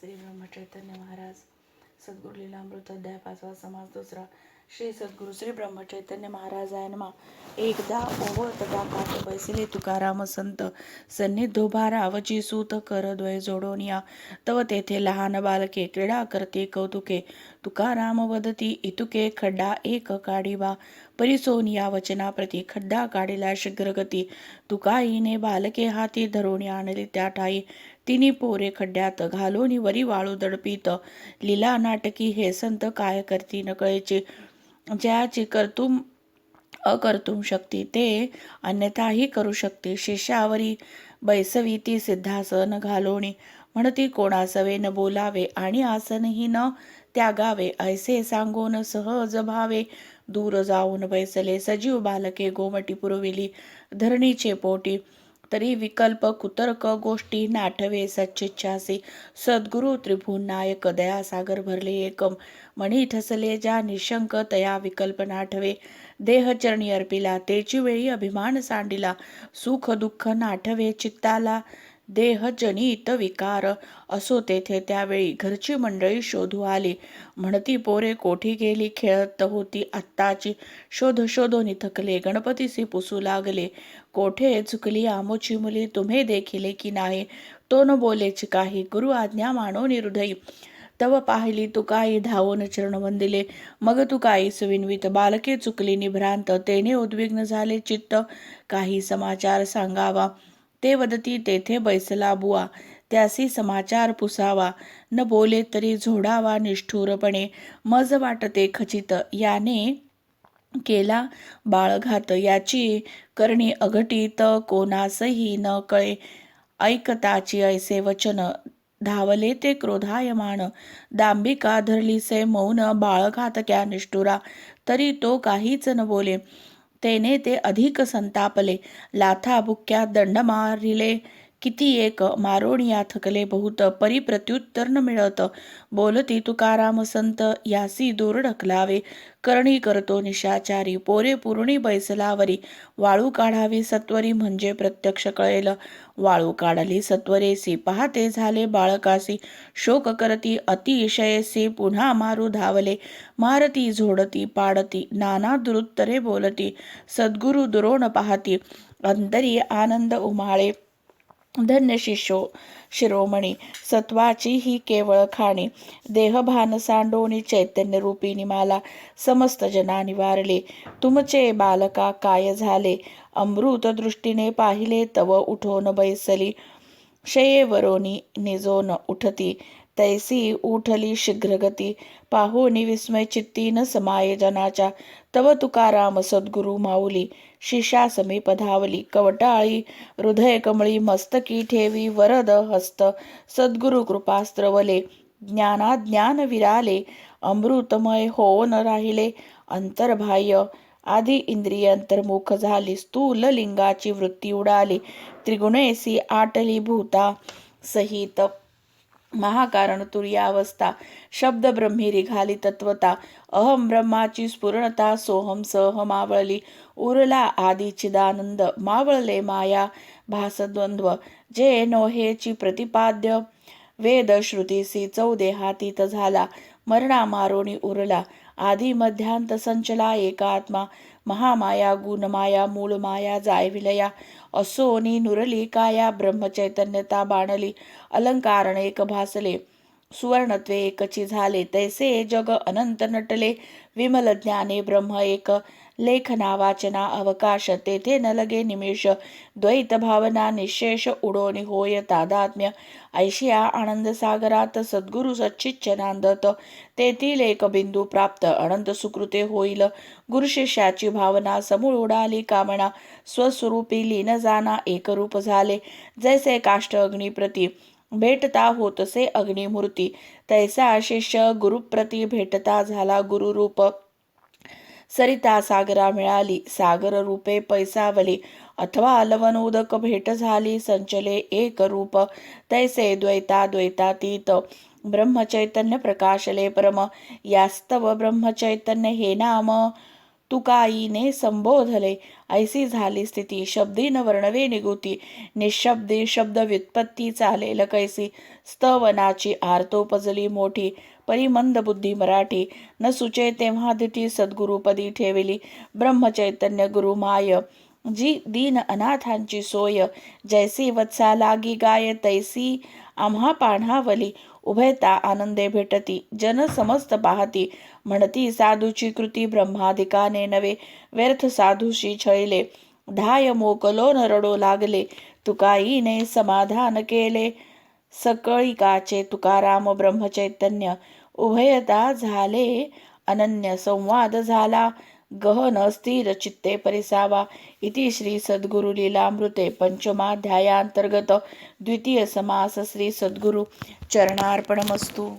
श्री ब्रह्मचैतन्य महाराज. सद्गुरु लीलामृत अध्याय पाचवा समाज दुसरा. श्री सद्गुरु श्री ब्रह्मचैतन्य महाराज आहे नमा. एकदा ओवत काठ बैसले तुकाराम संत. सन्निधो भारावची सूत कर द्वय जोडोनिया तव तेथे लहान बालके क्रीडा करते कौतुके. तुकाराम वदती इतुके खड्डा एक काढिवा. परिसोन या वचनाप्रती खड्डा काढिला शीघ्रगती. तुकाईने बालके हाती धरून आणली त्या ठाई. तिनी पोरे खड्ड्यात घालून वरी वाळू दडपीत. लीला नाटकी हे संत काय करती नकळेचे? ज्याची कर्तुम अकर्तुम शक्ती ते अन्यथाही करू शकते. शिष्यावरी बैसवी ती सिद्धासन घालोणी म्हणती कोणासवे न बोलावे आणि आसनही न त्यागावे ऐसे सांगून सहज भावे. दूर जाऊन बैसले सजीव बालके गोमटी पुरविली धरणीचे पोटी. तरी विकल्प कुतर्क गोष्टी नाठवे सच्चिच्छासी सद्गुरु त्रिभुवन नायक दयासागर भरले एकम. मणी ठसले ज्या निशंक तया विकल्प नाठवे. देह चरणी अर्पिला तेची वेळी अभिमान सांडिला. सुख दुःख नाठवे चित्ताला. देह जनित विकार असो तेथे त्यावेळी घरची मंडळी शोधू आली. म्हणती पोरे कोठी गेली? खेळत होती आत्ताची. शोध शोधोनी थकले गणपतीसी पुसू लागले. कोठे चुकली आमोची मुली? तुम्हे देखिले की नाही? तो न बोलेच काही. गुरु आज्ञा मानो हृदयी तव पाहिली तू काही धावून चरण वंदिले. मग तू काही सुविनवित बालके चुकली निभ्रांत. तेने उद्विग्न झाले चित्त. काही समाचार सांगावा. ते वदती तेथे बैसला बुवा त्यासी समाचार पुसावा न बोले तरी झोडावा निष्ठुरपणे मज वाटते खचित याने केला बाळघात याची करणी अघटित कोणासही न कळे ऐकताची ऐसे वचन धावले ते क्रोधायमान दांबिका धरलीसे मौन मौन बाळघातक्या निष्ठुरा तरी तो काहीच न बोले तेने ते अधिक संतापले. लाथा बुक्क्या दंड मारिले. किती एक मारोणिया थकले बहुत परी प्रत्युत्तर न मिळत. बोलती तुकाराम संत यासी दूर ढकलावे. करणी करतो निशाचारी पोरे पूर्णी बैसलावरी. वाळू काढावी सत्वरी म्हणजे प्रत्यक्ष कळेल. वाळू काढली सत्वरेसी पहाते झाले बाळकासी. शोक करती अतिशयसी पुन्हा मारू धावले. मारती झोडती पाडती नाना दुरुत्तरे बोलती. सद्गुरु दुरोण पाहती. अंतरी आनंद उमाळे. धन्य शिशो शिरोमणी सत्वाची ही केवळ खाणी. देहभान सांडोनी चैतन्य रूपिणी मला समस्त जना निवारले तुमचे बालका काय झाले? अमृत दृष्टीने पाहिले तव उठोन बैसली. शयेवरोनी निजोन उठती. तैसी उठली शीघ्रगती. पाहुनी विस्मय चित्ती न समाये जनाच्या. तव तुकाराम सद्गुरु माऊली. शिशा समीप धावली. कवटाळी हृदय कमळी मस्तकी ठेवी वरद हस्त. सद्गुरु कृपास्त्रवले. ज्ञाना ज्ञान विराले. अमृतमय होऊन राहिले. अंतर्बाह्य. आधी इंद्रिय अंतर्मुख झाली. स्थूल लिंगाची वृत्ती उडाली. त्रिगुणेसी आटली भूता. सहित महाकारण तुर्यावस्था शब्द ब्रह्मिरी घाली तत्वता अहम ब्रह्माची स्फुरणता सोहम सह मावळली उरला आदी चिदानंद मावळले माया भासद्वंद्व जे नोहेची प्रतिपाद्य वेद श्रुतीसी चौदेहातीत झाला मरणा मारोणी उरला. आधी मध्यांत संचला एकात्मा महामाया गुणमाया मूळमाया जायविलया असोनी नुरली काया ब्रह्मचैतन्यता बाणली अलंकारण एक भासले सुवर्णत्वे एकची झाले तैसे जग अनंत नटले विमल ज्ञाने ब्रह्म एक लेखना वाचना अवकाश तेथे न लगे निमेष द्वैत भावना निशेष उडोनी होय तादात्म्य ऐशिया आनंद सागरात सद्गुरु सच्चिच्छनांदत तेथील एक बिंदू प्राप्त अनंत सुकृते होईल गुरुशिष्याची भावना समूळ उडाली कामना स्वस्वरूपी लीन जाना एकरूप झाले जैसे काष्ट अग्निप्रती भेटता होतसे अग्निमूर्ती तैसा शिष्य गुरुप्रती भेटता झाला गुरुरूप. सरिता सागरा मिळाली. सागर रूपे पैसावली. अथवा लवण उदक भेट झाली. संचले एक रूप. तैसे द्वैता द्वैतातीत ब्रह्मचैतन्य प्रकाशले परम. यास्तव ब्रह्मचैतन्य हे नाम. तुकाईने संबोधले. ऐसी झाली स्थिती. शब्दी न वर्णवे निगुती. निशब्दी शब्द व्युत्पत्ती चालेल कैसी स्तवनाची आर्तोपजली मोठी. परिमंद बुद्धी मराठी. न सुचे तेव्हा दिठी सद्गुरुपदी ठेवली. ब्रह्मचैतन्य गुरु माय. जी दीन अनाथांची सोय. जैसी वत्सा लागी गाय तैसी आम्हा पाण्हावली उभयता आनंदे भेटती. जन समस्त पाहती. म्हणती साधूची कृती ब्रह्माधिकाने नवे व्यर्थ साधूशी छळले. धाय मोकलो न रडो लागले तुकाईने समाधान केले. सकळिकाचे तुकाराम ब्रह्मचैतन्य. उभयता झाले. अनन्य संवाद झाला. गहन स्थिर चित्ते परिसावा इति श्री सद्गुरु लीलामृते द्वितीय समास श्री सद्गुरु चरणार्पणमस्तु.